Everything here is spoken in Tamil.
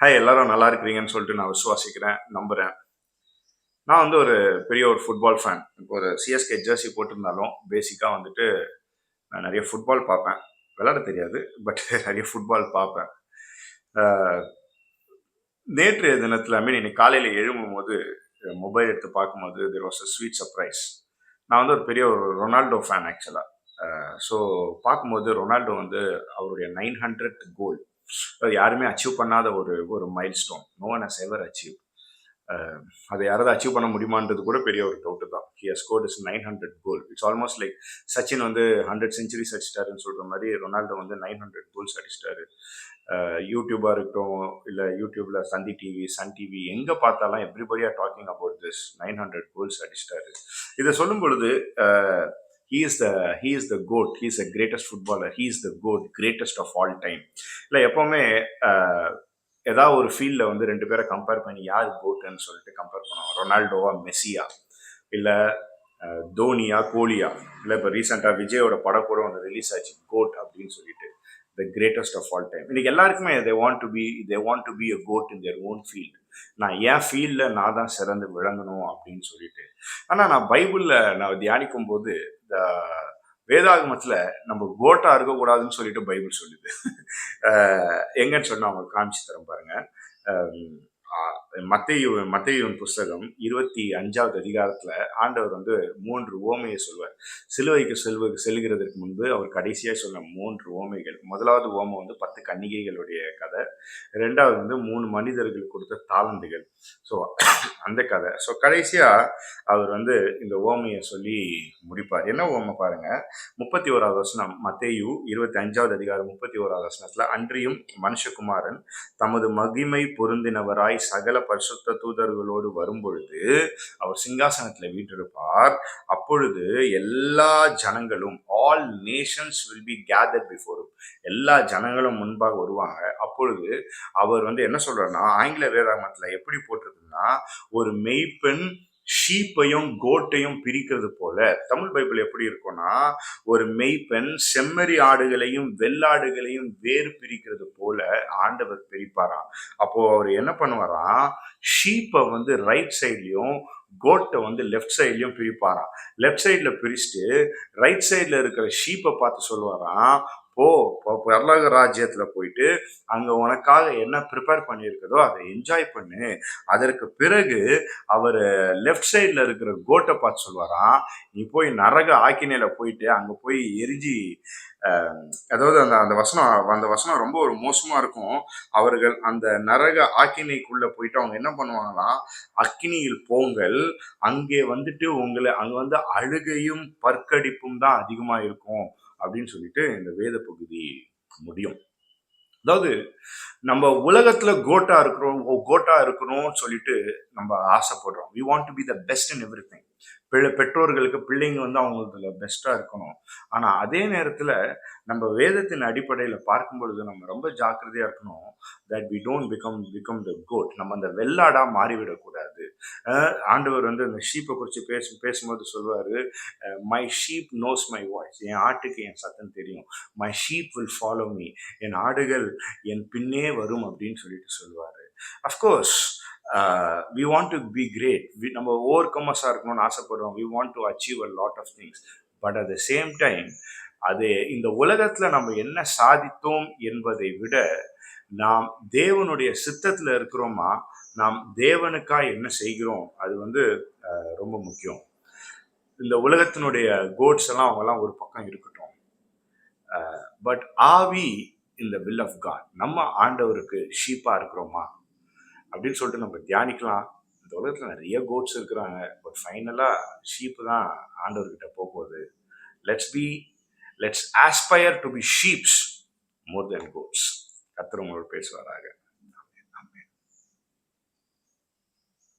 ஹாய் எல்லாரும் நல்லா இருக்கிறீங்கன்னு சொல்லிட்டு நான் விசுவாசிக்கிறேன் நம்புகிறேன் நான் வந்து ஒரு பெரிய ஒரு ஃபுட்பால் ஃபேன் இப்போ ஒரு சிஎஸ்கே ஜெர்சி போட்டிருந்தாலும் பேசிக்காக வந்துட்டு நான் நிறைய ஃபுட்பால் பார்ப்பேன். விளாட தெரியாது பட் நிறைய ஃபுட்பால் பார்ப்பேன். நேற்று நேற்றைய தினத்தில் ஐ மீன் இன்னைக்கு காலையில் எழும்பும் போது மொபைல் எடுத்து பார்க்கும்போது there was a sweet surprise நான் வந்து ஒரு பெரிய ஒரு ரொனால்டோ ஃபேன் ஆக்சுவலாக ஸோ பார்க்கும்போது ரொனால்டோ வந்து அவருடைய நைன் ஹண்ட்ரட் கோல் அது யாருமே அச்சீவ் பண்ணாத ஒரு ஒரு milestone no one has ever achieve அதை யாராவது அச்சீவ் பண்ண முடியுமான்றது கூட பெரிய ஒரு டவுட்டு தான். He has scored is nine hundred goal it's almost like Sachin வந்து ஹண்ட்ரட் செஞ்சுரிஸ் அடிச்சிட்டாருன்னு சொல்கிற மாதிரி ரொனால்டோ வந்து நைன் ஹண்ட்ரட் கோல்ஸ் அடிச்சிட்டாரு. யூடியூபாக இருக்கட்டும் இல்லை யூடியூப்பில் சந்தி டிவி சன் டிவி எங்கே பார்த்தாலும் everybody are talking about this nine hundred goals அடிச்சிட்டாரு. இதை சொல்லும் பொழுது he is the he is the GOAT he is the greatest footballer he is the GOAT greatest of all time இல்லை எப்போவுமே ஏதாவது ஒரு ஃபீல்டில் வந்து ரெண்டு பேரை கம்பேர் பண்ணி யார் கோட்டுன்னு சொல்லிட்டு கம்பேர் பண்ணுவோம் ரொனால்டோவா மெஸ்ஸியா? இல்லை தோனியா கோலியா? இல்லை இப்போ ரீசெண்டாக விஜயோட படம் கூட வந்து ரிலீஸ் ஆச்சு கோட் அப்படின்னு சொல்லிட்டு. The greatest of all time இன்னைக்கு எல்லாருக்குமே they want to be they want to be a GOAT in their own field நான் என் ஃபீல்டில் நான் தான் சிறந்து விளங்கணும் அப்படின்னு சொல்லிட்டு. ஆனால் நான் பைபிளில் நான் தியானிக்கும் போது இந்த வேதாகமத்தில் நம்ம கோட்டாக இருக்கக்கூடாதுன்னு சொல்லிட்டு பைபிள் சொல்லுது. எங்கன்னு சொன்னால் அவங்களுக்கு காமிச்சு தரேன் பாருங்க. மத்தையு மத்தையுவின் புஸ்தகம் இருபத்தி அஞ்சாவது அதிகாரத்தில் ஆண்டவர் வந்து மூன்று ஓமையை சொல்வார். சிலுவைக்கு செல்வ செல்கிறதுக்கு முன்பு அவர் கடைசியாக சொன்ன மூன்று ஓமைகள் முதலாவது ஓமை வந்து பத்து கன்னிகைகளுடைய கதை. ரெண்டாவது வந்து மூணு மனிதர்கள் கொடுத்த தாளந்துகள். ஸோ அந்த கதை. ஸோ கடைசியாக அவர் வந்து இந்த ஓமையை சொல்லி முடிப்பார். என்ன ஓமை பாருங்கள் முப்பத்தி ஓராவது வசனம் மத்தேயு இருபத்தி அஞ்சாவது அதிகாரம் முப்பத்தி ஓராவது வசனத்தில் அன்றியும் மனுஷகுமாரன் தமது மகிமை பொருந்தினவராய் சகல பரிசுத்த தூதர்களோடு வரும்பொழுது அவர் சிங்காசனத்தில் வீற்றிருப்பார். அப்பொழுது எல்லா ஜனங்களும் all nations will be gather before எல்லா ஜனங்களும் முன்பாக வருவாங்க. அப்பொழுது அவர் வந்து என்ன சொல்றாருன்னா ஆங்கில வேதாகமத்தில் எப்படி போட்டிருக்குன்னா ஒரு மெய்ப்பெண் ஷீப்பையும் கோட்டையும் பிரிக்கிறது போல தமிழ் பைபிள் எப்படி இருக்கும்னா ஒரு மெய்ப்பெண் செம்மறி ஆடுகளையும் வெள்ளாடுகளையும் வேறு பிரிக்கிறது போல ஆண்டவர் பிரிப்பாராம். அப்போ அவர் என்ன பண்ணுவாராம்? ஷீப்பை வந்து ரைட் சைட்லயும் கோட்டை வந்து லெஃப்ட் சைட்லயும் பிரிப்பாராம். லெஃப்ட் சைட்ல பிரிச்சுட்டு ரைட் சைட்ல இருக்கிற ஷீப்பை பார்த்து சொல்லுவாராம் போ பரலோக ராஜ்யத்தில் போயிட்டு அங்கே உனக்காக என்ன ப்ரிப்பேர் பண்ணியிருக்கதோ அதை என்ஜாய் பண்ணு. அதற்கு பிறகு அவர் லெஃப்ட் சைடில் இருக்கிற கோட்டை பார்த்து சொல்லுவாராம் நீ போய் நரக ஆக்கினையில் போயிட்டு அங்கே போய் எரிஞ்சு அதாவது அந்த அந்த வசனம் அந்த வசனம் ரொம்ப ஒரு மோசமாக இருக்கும். அவர்கள் அந்த நரக ஆக்கினைக்குள்ளே போயிட்டு அவங்க என்ன பண்ணுவாங்கன்னா அக்கினியில் போங்கள் அங்கே வந்துட்டு உங்களை அங்கே வந்து அழுகையும் பற்கடிப்பும் தான் அதிகமாக இருக்கும். அப்படின்னு சொல்லிட்டு இந்த வேத பகுதி முடியும். அதாவது நம்ம உலகத்துல கோட்டா இருக்கிறோம் ஓ, கோட்டா இருக்கணும்னு சொல்லிட்டு நம்ம ஆசைப்படுறோம். We want to be the best in everything பிள்ளை பெற்றோர்களுக்கு பிள்ளைங்க வந்து அவங்களுக்கு பெஸ்ட்டாக இருக்கணும். ஆனால் அதே நேரத்தில் நம்ம வேதத்தின் அடிப்படையில் பார்க்கும் பொழுது நம்ம ரொம்ப ஜாக்கிரதையாக இருக்கணும் that we don't become become the GOAT நம்ம அந்த வெள்ளாடா மாறிவிடக்கூடாது. ஆண்டவர் வந்து அந்த ஷீப்பை குறித்து பேச பேசும்போது சொல்லுவார் my sheep knows my voice என் ஆட்டுக்கு என் சத்தம் தெரியும். My sheep will follow me என் ஆடுகள் என் பின்னே வரும் அப்படின்னு சொல்லிட்டு சொல்லுவார் of course we want to be great நம்ம ஓவர் கமர்ஸாக இருக்கணும்னு ஆசைப்படுறோம். We want to achieve a lot of things but at the same time அது இந்த உலகத்தில் நம்ம என்ன சாதித்தோம் என்பதை விட நாம் தேவனுடைய சித்தத்தில் இருக்கிறோமா நாம் தேவனுக்காக என்ன செய்கிறோம்? அது வந்து ரொம்ப முக்கியம். இந்த உலகத்தினுடைய கோட்ஸ் எல்லாம் அவங்கெல்லாம் ஒரு பக்கம் இருக்கட்டும். பட் ஆவி இந்த வில் ஆஃப் காட் நம்ம ஆண்டவருக்கு ஷீப்பாக இருக்கிறோமா? அப்படின்னு சொல்லிட்டு நம்ம தியானிக்கலாம். இந்த உலகத்தில் நிறைய கோட்ஸ் இருக்கிறாங்க. பட் ஃபைனலாக ஷீப்பு தான் ஆண்டவர்கிட்ட போகுது let's be let's aspire to be sheeps more than goats கத்திர உங்களோட பேசுவாராக.